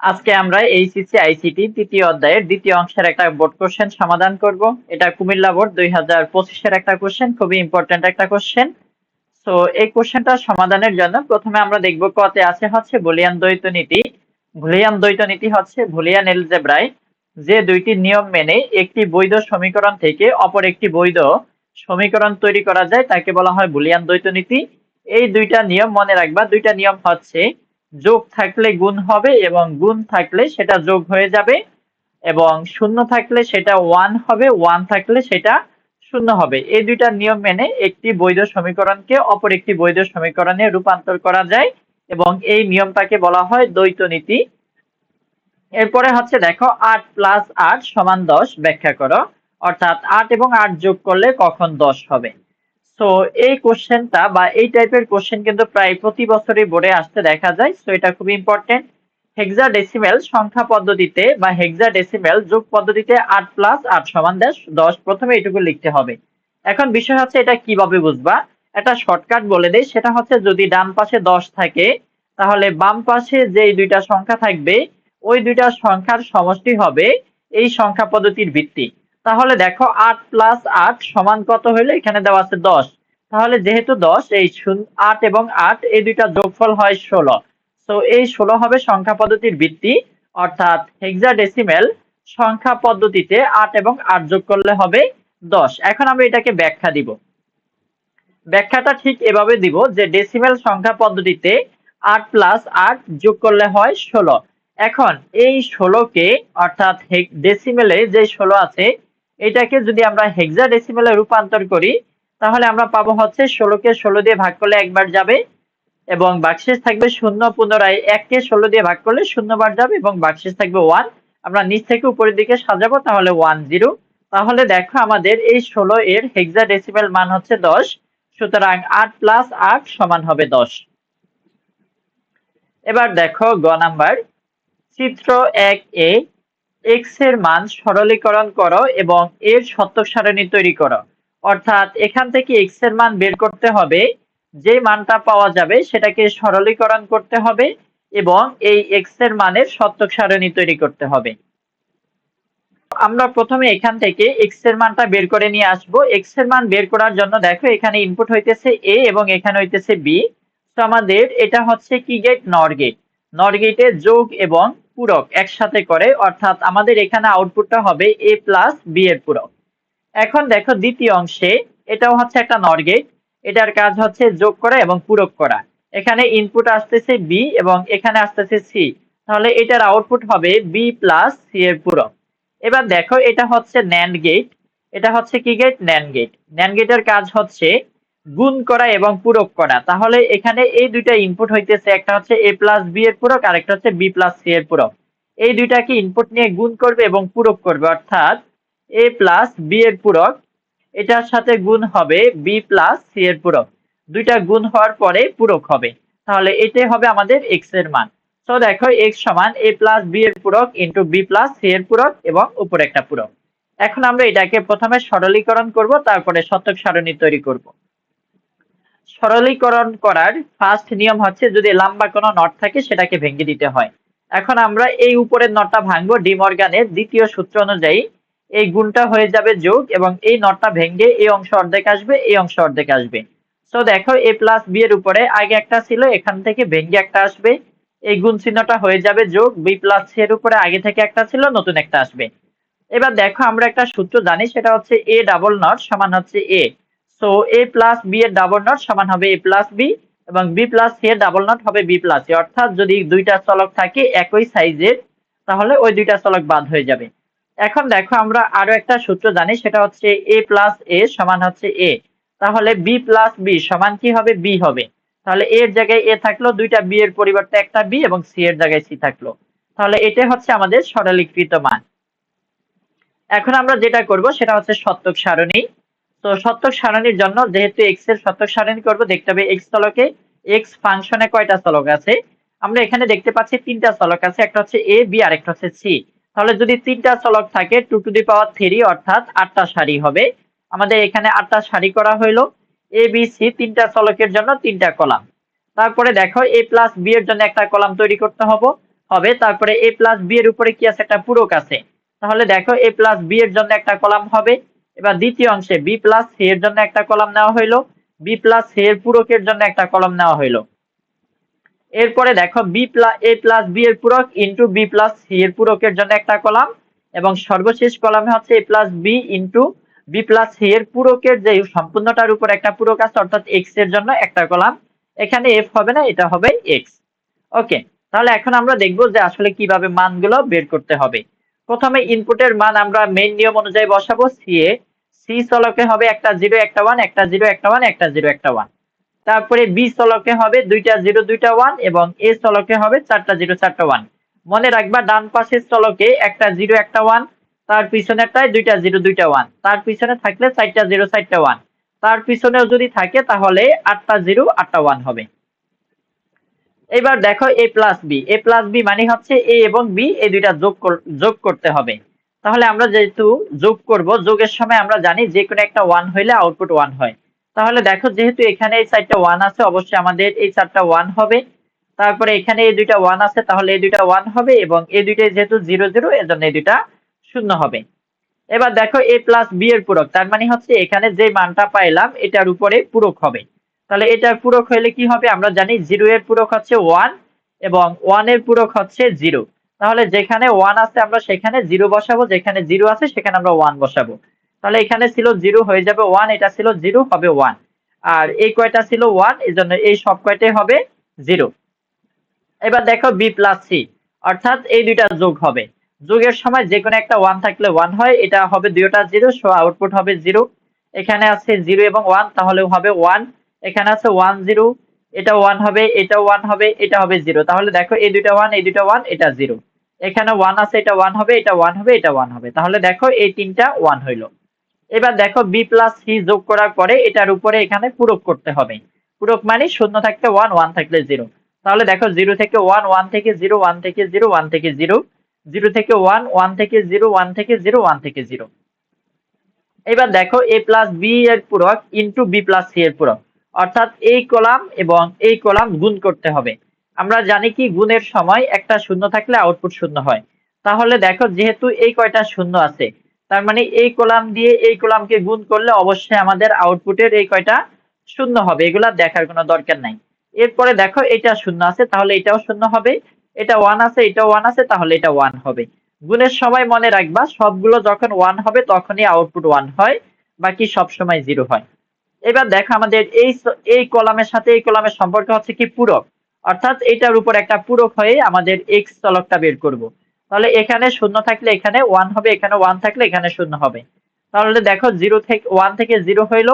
আজকে আমরা HSC ICT তৃতীয় অধ্যায়ের দ্বিতীয় অংশের একটা বোর্ড কোশ্চেন সমাধান করব। এটা কুমিল্লা বোর্ড দুই হাজার পঁচিশের একটা কোশ্চেন খুবই ইম্পর্টেন্ট একটা কোশ্চেন তো এই কোশ্চেনটা সমাধানের জন্য প্রথমে আমরা দেখব কতে আছে হচ্ছে বুলিয়ান দ্বৈত নীতি। বুলিয়ান দ্বৈত নীতি হচ্ছে বুলিয়ান এলজেব্রায়, যে দুইটি নিয়ম মেনে একটি বৈধ সমীকরণ থেকে অপর একটি বৈধ সমীকরণ তৈরি করা যায়, তাকে বলা হয় বুলিয়ান দ্বৈত নীতি। এই দুইটা নিয়ম মনে রাখবা, দুইটা নিয়ম হচ্ছে যোগ থাকলে গুণ হবে এবং গুণ থাকলে সেটা যোগ হয়ে যাবে এবং শূন্য থাকলে সেটা ওয়ান হবে ওয়ান থাকলে সেটা শূন্য হবে। এই দুইটা নিয়ম মেনে একটি বৈধ সমীকরণকে অপর একটি বৈধ সমীকরণে রূপান্তর করা যায় এবং এই নিয়মটাকে বলা হয় দ্বৈত নীতি। এরপরে হচ্ছে দেখো আট প্লাস আট সমান দশ ব্যাখ্যা করো। অর্থাৎ আট এবং আট যোগ করলে কখন দশ হবে? সো এই কোশ্চেনটা বা এই টাইপের কোশ্চেন কিন্তু প্রায় প্রতি বছরই বোর্ডে আসতে দেখা যায়। সো এটা খুব ইম্পর্টেন্ট হেক্সা ডেসিমেল সংখ্যা পদ্ধতিতে বা হেক্সা ডেসিমেল যোগ পদ্ধতিতে আট প্লাস আট সমান দেশ দশ। প্রথমে এটুকু লিখতে হবে। এখন বিষয় হচ্ছে এটা কীভাবে বুঝবা? একটা শর্টকাট বলে দেয় সেটা হচ্ছে যদি ডান পাশে দশ থাকে, তাহলে বাম পাশে যে দুইটা সংখ্যা থাকবে, ওই দুইটা সংখ্যার সমষ্টি হবে এই সংখ্যা পদ্ধতির ভিত্তি। তাহলে দেখো আট প্লাস আট সমান কত হইলে? এখানে দেওয়া আছে দশ। তাহলে যেহেতু দশ, এই আট এবং আট, এই দুইটা যোগফল হয় ষোলো। তো এই ষোলো হবে সংখ্যা পদ্ধতির ভিত্তি, অর্থাৎ হেক্সাডেসিমেল সংখ্যা পদ্ধতিতে আট এবং আট যোগ করলে হবে দশ। এখন আমি এটাকে ব্যাখ্যা দিব। ব্যাখ্যাটা ঠিক এভাবে দিব যে ডেসিমেল সংখ্যা পদ্ধতিতে আট প্লাস আট যোগ করলে হয় ষোলো। এখন এই ষোলোকে, অর্থাৎ ডেসিমেলে যে ষোলো আছে এটাকে যদি আমরা হেক্সা ডেসিমেলে রূপান্তর করি, তাহলে আমরা পাবো হচ্ছে ষোলোকে ষোলো দিয়ে ভাগ করলে একবার যাবে এবং বাক্সেস থাকবে শূন্য পুনরায় এককে ষোলো দিয়ে ভাগ করলে শূন্যবার যাবে এবং বাক্সেস থাকবে ওয়ান আমরা নিচ থেকে উপরের দিকে সাজাবো, তাহলে ওয়ান জিরো তাহলে দেখো আমাদের এই ষোলো এর হেক্সা ডেসিমেল মান হচ্ছে দশ, সুতরাং আট প্লাস আট সমান হবে দশ। এবার দেখো গ নাম্বার। চিত্র এক এ এক্সের মান সরলীকরণ করো এবং এর সত্যক সারণী তৈরি করো। অর্থাৎ এখান থেকে এক্সের মান বের করতে হবে। যে মানটা পাওয়া যাবে সেটাকে সরলীকরণ করতে হবে এবং এই এক্সের মানের সত্যক সারণী তৈরি করতে হবে। আমরা প্রথমে এখান থেকে এক্সের মানটা বের করে নিয়ে আসব। এক্সের মান বের করার জন্য দেখো এখানে ইনপুট হইতেছে এ এবং এখানে হইতেছে বি তো আমাদের এটা হচ্ছে কি গেট নর গেট নর গেটে যোগ এবং পূরক একসাথে করে, অর্থাৎ আমাদের এখানে আউটপুটটা হবে এ প্লাস বি এর পূরক। এখন দেখো দ্বিতীয় অংশে, এটাও হচ্ছে একটা নর গেট এটার কাজ হচ্ছে যোগ করা এবং পূরক করা। এখানে ইনপুট আসতেছে বি এবং এখানে আসতেছে সি তাহলে এটার আউটপুট হবে বি প্লাস সি এর পূরক। এবার দেখো, এটা হচ্ছে ন্যান্ড গেট এটা হচ্ছে কি গেট ন্যান্ড গেট ন্যান্ড গেটের কাজ হচ্ছে গুণ করা এবং পূরক করা। তাহলে এখানে এই দুইটা ইনপুট হইতেছে, একটা হচ্ছে এ প্লাস বি এর পূরক, আর একটা হচ্ছে বি প্লাস সি এর পূরক। এই দুইটাকে ইনপুট নিয়ে গুণ করবে এবং পূরক করবে? অর্থাৎ এ প্লাস বি এর পূরক, এটার সাথে গুণ হবে বি প্লাস সি এর পূরক। দুইটা গুণ হওয়ার পরে পূরক হবে। তাহলে এটাই হবে আমাদের এক্সের মান। তো দেখো এক্স সমান এ প্লাস বি এর পূরক ইন্টু বি প্লাস সি এর পূরক এবং উপরে একটা পূরক। এখন আমরা এটাকে প্রথমে সরলীকরণ করব, তারপরে শতক সারণী তৈরি করব। সরলীকরণ করার ফার্স্ট নিয়ম হচ্ছে যদি লম্বা কোনো নট থাকে সেটাকে ভেঙে দিতে হয়। এখন আমরা এই উপরের নটটা ভাঙবো ডিমর্গানের দ্বিতীয় সূত্র অনুযায়ী। এই গুণটা হয়ে যাবে যোগ এবং এই নটটা ভেঙে এই অংশ অর্ধেক আসবে, এই অংশ অর্ধেক আসবে। সো দেখো এ প্লাস বি এর উপরে আগে একটা ছিল, এখান থেকে ভেঙে একটা আসবে। এই গুণ চিহ্নটা হয়ে যাবে যোগ বি প্লাস সি এর উপরে আগে থেকে একটা ছিল, নতুন একটা আসবে। এবার দেখো আমরা একটা সূত্র জানি, সেটা হচ্ছে এ ডাবল নট সমান হচ্ছে A so A plus B এর ডাবল নট সমান হবে এ প্লাস বি এবং বি প্লাস সি এর ডাবল নট হবে বি প্লাস সি অর্থাৎ যদি দুইটা চলক থাকে একই সাইজের, তাহলে ওই দুইটা চলক বাদ হয়ে যাবে। এখন দেখো আমরা আরও একটা সূত্র জানি, সেটা হচ্ছে এ প্লাস এ সমান হচ্ছে এ তাহলে বি প্লাস বি সমান কি হবে? বি হবে। তাহলে এর জায়গায় এ থাকল, দুইটা বি এর পরিবর্তে একটা বি এবং সি এর জায়গায় সি থাকল। তাহলে এটা হচ্ছে আমাদের সরলীকৃত মান। এখন আমরা যেটা করব, সেটা হচ্ছে সত্যক সারণী। তো সত্যক সারণীর জন্য যেহেতু এক্সের সত্যক সারণী করব, দেখতে হবে এক্স চলকে এক্স ফাংশনে কয়টা চলক আছে? আমরা এখানে দেখতে পাচ্ছি তিনটা চলক আছে, একটা হচ্ছে এ বি আর একটা হচ্ছে সি তাহলে যদি তিনটা চলক থাকে two to the power three অর্থাৎ আটটা সারি হবে। আমাদের এখানে আটটা সারি করা হইল। এ বি সি তিনটা চলকের জন্য তিনটা কলাম। তারপরে দেখো এ প্লাস বি এর জন্য একটা কলাম তৈরি করতে হবে। হবে, তারপরে এ প্লাস বি এর উপরে কি আছে? একটা পূরক আছে। তাহলে দেখো এ প্লাস বি এর জন্য একটা কলাম হবে। এবার দ্বিতীয় অংশে বি প্লাস সি এর জন্য একটা কলাম নেওয়া হইল। বি প্লাস সি এর পূরকের জন্য একটা কলাম নেওয়া হইল। এরপরে দেখো B plus A plus B এর পূরক ইন্টু বি প্লাস সি এর পূরকের জন্য একটা কলাম এবং সর্বশেষ কলামে হচ্ছে A plus B into B plus C এর পূরকের যে সম্পূর্ণটার উপর একটা পূরক আছে, অর্থাৎ এক্সের জন্য একটা কলাম। এখানে এফ হবে না, এটা হবে এক্স ওকে তাহলে এখন আমরা দেখব যে আসলে কীভাবে মানগুলো বের করতে হবে। প্রথমে ইনপুটের মান আমরা মেইন নিয়ম অনুযায়ী বসাবো সি এ সি চলকে হবে একটা জিরো একটা ওয়ান একটা জিরো একটা ওয়ান একটা জিরো একটা ওয়ান তারপরে বি চলকে হবে দুইটা জিরো দুইটা ওয়ান এবং এ চলকে হবে চারটা জিরো চারটা ওয়ান মনে রাখবা, ডান পাশের চলকে একটা জিরো একটা ওয়ান তার পিছনেরটায় দুইটা জিরো দুইটা ওয়ান তার পিছনে থাকলে চারটা জিরো চারটা ওয়ান তার পিছনেও যদি থাকে তাহলে আটটা জিরো আটটা ওয়ান হবে। এবার দেখো A plus B A plus B মানে হচ্ছে এ এবং বি এই দুইটা যোগ যোগ করতে হবে। তাহলে আমরা যেহেতু যোগ করব, যোগের সময় আমরা জানি যে কোনো একটা ওয়ান হইলে আউটপুট ওয়ান হয়। তাহলে দেখো যেহেতু এখানে এই চারটা ওয়ান আছে, অবশ্যই আমাদের এই চারটা ওয়ান হবে। তারপরে এখানে এই দুইটা ওয়ান আছে, তাহলে এই দুইটা ওয়ান হবে এবং এই দুইটা যেহেতু জিরো জিরো এর জন্য এই দুইটা শূন্য হবে। এবার দেখো এ প্লাস বি এর পূরক, তার মানে হচ্ছে এখানে যে মানটা পাইলাম, এটার উপরে পূরক হবে। তাহলে এটার পূরক হইলে কি হবে? আমরা জানি জিরো এর পূরক হচ্ছে ওয়ান এবং ওয়ানের পূরক হচ্ছে জিরো। তাহলে যেখানে ওয়ান আছে আমরা সেখানে জিরো বসাবো, যেখানে জিরো আছে সেখানে আমরা ওয়ান বসাবো। তাহলে এখানে ছিল জিরো, হয়ে যাবে ওয়ান এটা ছিল জিরো, হবে ওয়ান আর এই কয়টা ছিল ওয়ান এই জন্য এই সব কয়টাই হবে জিরো। এবার দেখো বি প্লাস সি অর্থাৎ এই দুইটা যোগ হবে। যোগের সময় যে কোনো একটা ওয়ান থাকলে ওয়ান হয়, এটা হবে দুইটা জিরো সো আউটপুট হবে জিরো। এখানে আছে জিরো এবং ওয়ান তাহলে হবে ওয়ান এখানে আছে ওয়ান জিরো এটা ওয়ান হবে, এটা ওয়ান হবে, এটা হবে জিরো তাহলে দেখো, এই দুইটা ওয়ান এই দুইটা ওয়ান এটা জিরো এখানে ওয়ান আছে, এটা ওয়ান হবে, এটা ওয়ান হবে, এটা ওয়ান হবে। তাহলে দেখো, এই তিনটা ওয়ান হইল। এবার দেখো বি প্লাস সি যোগ করার পরে এটার উপরে এখানে পূরক করতে হবে। পূরক মানে শূন্য থাকতে ওয়ান ওয়ান থাকলে জিরো তাহলে দেখো জিরো থেকে ওয়ান ওয়ান থেকে জিরো ওয়ান থেকে জিরো ওয়ান থেকে জিরো জিরো থেকে ওয়ান ওয়ান থেকে জিরো ওয়ান থেকে জিরো ওয়ান থেকে জিরো এবার দেখো এ প্লাস বি এর পূরক ইন্টু বি প্লাস সি এর পূরক। অর্থাৎ এই কলাম এবং এই কলাম গুণ করতে হবে। আমরা জানি কি, গুণের সময় একটা শূন্য থাকলে আউটপুট শূন্য হয়। তাহলে দেখো, যেহেতু এই কয়টা শূন্য আছে, তার মানে এই কলাম দিয়ে এই কলামকে গুণ করলে অবশ্যই আমাদের আউটপুটের এই কয়টা শূন্য হবে। এগুলা দেখার কোনো দরকার নাই। এরপরে দেখো, এটা শূন্য আছে, তাহলে এটাও শূন্য হবে। এটা ওয়ান আছে এটা ওয়ান আছে, তাহলে এটা ওয়ান হবে। গুণের সময় মনে রাখবা, সবগুলো যখন ওয়ান হবে, তখনই আউটপুট ওয়ান হয়, বাকি সব সময় জিরো হয়। এবার দেখো আমাদের এই এই কলামের সাথে এই কলামের সম্পর্ক হচ্ছে কি পূরক। অর্থাৎ এটার উপর একটা পূরক হয়ে আমাদের এক্স চলকটা বের করব। তাহলে এখানে শূন্য থাকলে এখানে ওয়ান হবে, এখানে ওয়ান থাকলে এখানে শূন্য হবে। তাহলে দেখো জিরো থেকে ওয়ান থেকে জিরো হইল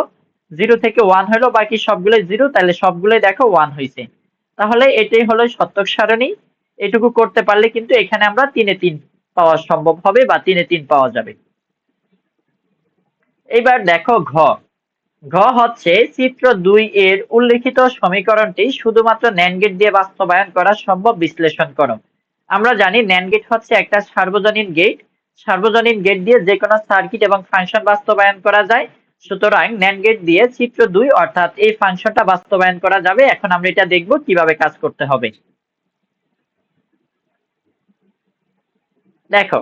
জিরো থেকে ওয়ান হইল, বাকি সবগুলো জিরো তাহলে সবগুলোই দেখো ওয়ান হয়েছে তাহলে এটাই হলো সত্যক সারণী। এটুকু করতে পারলে কিন্তু এখানে আমরা তিনে তিন পাওয়া সম্ভব হবে বা তিনে তিন পাওয়া যাবে। এবার দেখো ঘ। ঘ হচ্ছে চিত্র দুই এর উল্লেখিত সমীকরণটি শুধুমাত্র ন্যান গেট দিয়ে বাস্তবায়ন করা সম্ভব, বিশ্লেষণ করো। আমরা জানি ন্যান গেট হচ্ছে একটা সার্বজনীন গেট সার্বজনীন গেট দিয়ে যে কোনো সার্কিট এবং ফাংশন বাস্তবায়ন করা যায়। সুতরাং ন্যান গেট দিয়ে চিত্র দুই অর্থাৎ এই ফাংশনটা বাস্তবায়ন করা যাবে। এখন আমরা এটা দেখব কীভাবে কাজ করতে হবে। দেখো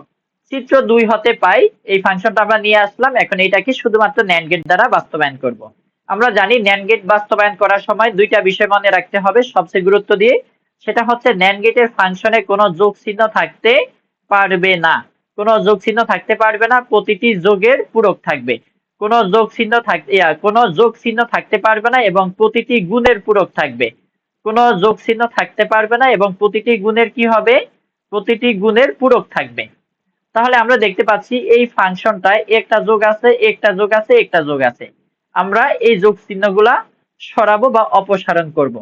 চিত্র দুই হতে পাই। এই ফাংশনটা আমরা নিয়ে আসলাম। এখন এটাকে শুধুমাত্র ন্যান্ড গেট দ্বারা বাস্তবায়ন করব। আমরা জানি ন্যান্ড গেট বাস্তবায়ন করার সময় দুইটা বিষয় মনে রাখতে হবে সবচেয়ে গুরুত্ব দিয়ে। সেটা হচ্ছে ন্যান্ড গেটের ফাংশনে কোনো যোগ চিহ্ন থাকতে পারবে না। কোনো যোগ চিহ্ন থাকতে পারবে না, প্রতিটি যোগের পূরক থাকবে। কোনো যোগ চিহ্ন থাকতে কোনো যোগ চিহ্ন থাকতে পারবে না এবং প্রতিটি গুণের পূরক থাকবে। কোনো যোগ চিহ্ন থাকতে পারবে না এবং প্রতিটি গুণের কি হবে? প্রতিটি গুণের পূরক থাকবে। তাহলে আমরা দেখতে পাচ্ছি এই ফাংশনটায় একটা যোগ আছে, একটা যোগ আছে, একটা যোগ আছে। আমরা এই যোগ চিহ্নগুলা সরাবো বা অপসারণ করব।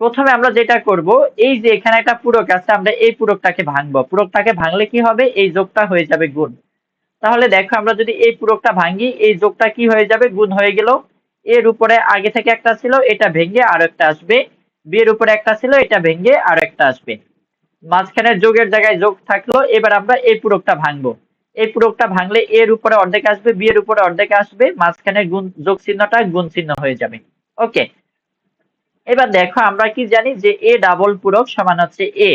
প্রথমে আমরা যেটা করব, এই যে এখানে একটা পূরক আছে, আমরা এই পূরকটাকে ভাঙবো। পূরকটাকে ভাঙলে কি হবে? এই যোগটা হয়ে যাবে গুণ। তাহলে দেখো, আমরা যদি এই পূরকটা ভাঙি, এই যোগটা কি হয়ে যাবে? গুণ হয়ে গেল। এর উপরে আগে থেকে একটা ছিল, এটা ভেঙে আর একটা আসবে বিয়ের উপরে একটা ছিল, এটা ভেঙে আর একটা আসবে। মাঝখানের যোগের জায়গায় যোগ থাকল, এবার আমরা এই পূরকটা ভাঙবো। এই পূরকটা ভাঙলে এর উপরে অর্ধেক আসবে বি এর উপরে অর্ধেক আসবে, মাঝখানের গুণ, যোগ চিহ্নটা গুণ চিহ্ন হয়ে যাবে। ওকে এবার দেখো আমরা কি জানি যে এ ডাবল পূরক সমান হচ্ছে এ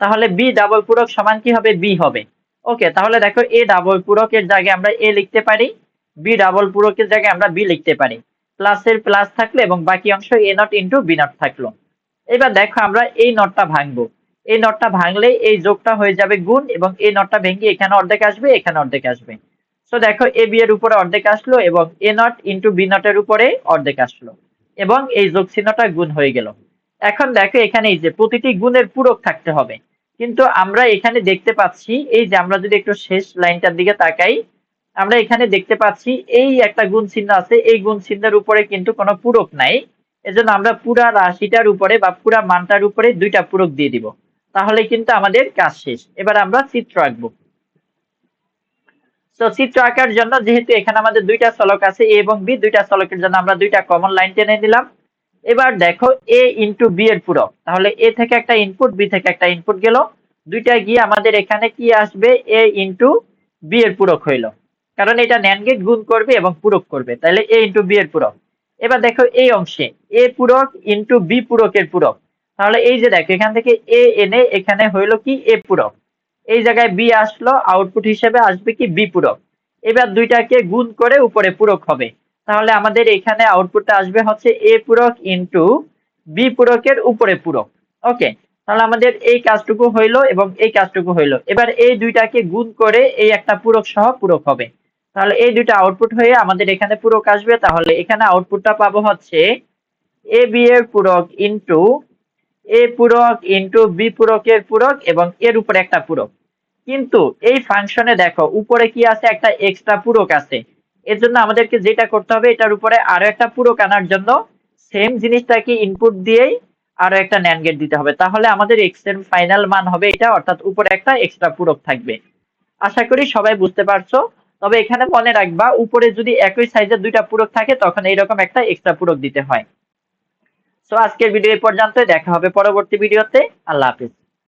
তাহলে বি ডাবল পূরক সমান কি হবে? বি হবে। ওকে তাহলে দেখো এ ডাবল পূরকের জায়গায় আমরা এ লিখতে পারি বি ডাবল পূরকের জায়গায় আমরা বি লিখতে পারি। প্লাসের প্লাস থাকল এবং বাকি অংশ A not into B not থাকল। এবার দেখো আমরা এই নটটা ভাঙবো। এই নটটা ভাঙলে এই যোগটা হয়ে যাবে গুণ এবং এই নটটা ভেঙে এখানে অর্ধেক আসবে, এখানে অর্ধেক আসবে। সো দেখো, এ বি এর উপরে অর্ধেক আসলো এবং এ নট ইন্টু বি নটের উপরে অর্ধেক আসলো এবং এই যোগ চিহ্নটা গুণ হয়ে গেল। এখন দেখো, এখানে এই যে প্রতিটি গুণের পূরক থাকতে হবে। কিন্তু আমরা এখানে দেখতে পাচ্ছি, এই যে আমরা যদি একটু শেষ লাইনটার দিকে তাকাই, আমরা এখানে দেখতে পাচ্ছি, এই একটা গুণ চিহ্ন আছে, এই গুণ চিহ্নের উপরে কিন্তু কোনো পূরক নাই। এজন্য আমরা পুরা রাশিটার উপরে বা পুরা মানটার উপরে দুইটা পূরক দিয়ে দিব। তাহলে কিন্তু আমাদের কাজ শেষ। এবার আমরা চিত্র আঁকবো। তো চিত্র আঁকার জন্য যেহেতু এখানে আমাদের দুইটা চলক আছে এ এবং বি দুইটা চলকের জন্য আমরা দুইটা কমন লাইন টেনে নিলাম। এবার দেখো এ ইন্টু বি এর পূরক। তাহলে এ থেকে একটা ইনপুট বি থেকে একটা ইনপুট গেল। দুইটা গিয়ে আমাদের এখানে কি আসবে? এ ইন্টু বি এর পূরক হইল। কারণ এটা ন্যান গেট গুণ করবে এবং পূরক করবে। তাহলে এ ইন্টু বি এর পূরক। এবার দেখো, এই অংশে এ পূরক ইন্টু বি পূরকের পূরক। তাহলে এই যে দেখ, এখান থেকে এ এনে এখানে হইল কি এ পূরক। এই জায়গায় বি আসলো আউটপুট হিসেবে আসবে কি বি পূরক। এবার দুইটাকে গুণ করে উপরে পূরক হবে। তাহলে আমাদের এখানে আউটপুটটা আসবে হচ্ছে এ পূরক ইন্টু বি পূরকের উপরে পূরক। ওকে তাহলে আমাদের এই কাজটুকু হইল এবং এই কাজটুকু হইল। এবার এই দুইটাকে গুণ করে এই একটা পূরক সহ পূরক হবে। তাহলে এই দুইটা আউটপুট হয়ে আমাদের এখানে পূরক আসবে। তাহলে এখানে আউটপুটটা পাবো হচ্ছে এ বি এর পূরক ইন্টু এ পূরক ইন্টু বি পূরকের পূরক এবং এর উপরে একটা পূরক। কিন্তু এই ফাংশনে দেখো, উপরে কি আছে? একটা এক্সট্রা পূরক আছে। এর জন্য আমাদেরকে যেটা করতে হবে, এটার উপরে আরও একটা পূরক আনার জন্য সেম জিনিসটাকে ইনপুট দিয়েই আরও একটা ন্যান গেট দিতে হবে। তাহলে আমাদের এক্সের ফাইনাল মান হবে এটা, অর্থাৎ উপরে একটা এক্সট্রা পূরক থাকবে। আশা করি সবাই বুঝতে পারছ। তবে এখানে মনে রাখবা, উপরে যদি একই সাইজের দুইটা পূরক থাকে, তখন এইরকম একটা এক্সট্রা পূরক দিতে হয়। সো আজকের ভিডিও এই পর্যন্ত দেখা হবে পরবর্তী ভিডিওতে আল্লাহ হাফিজ।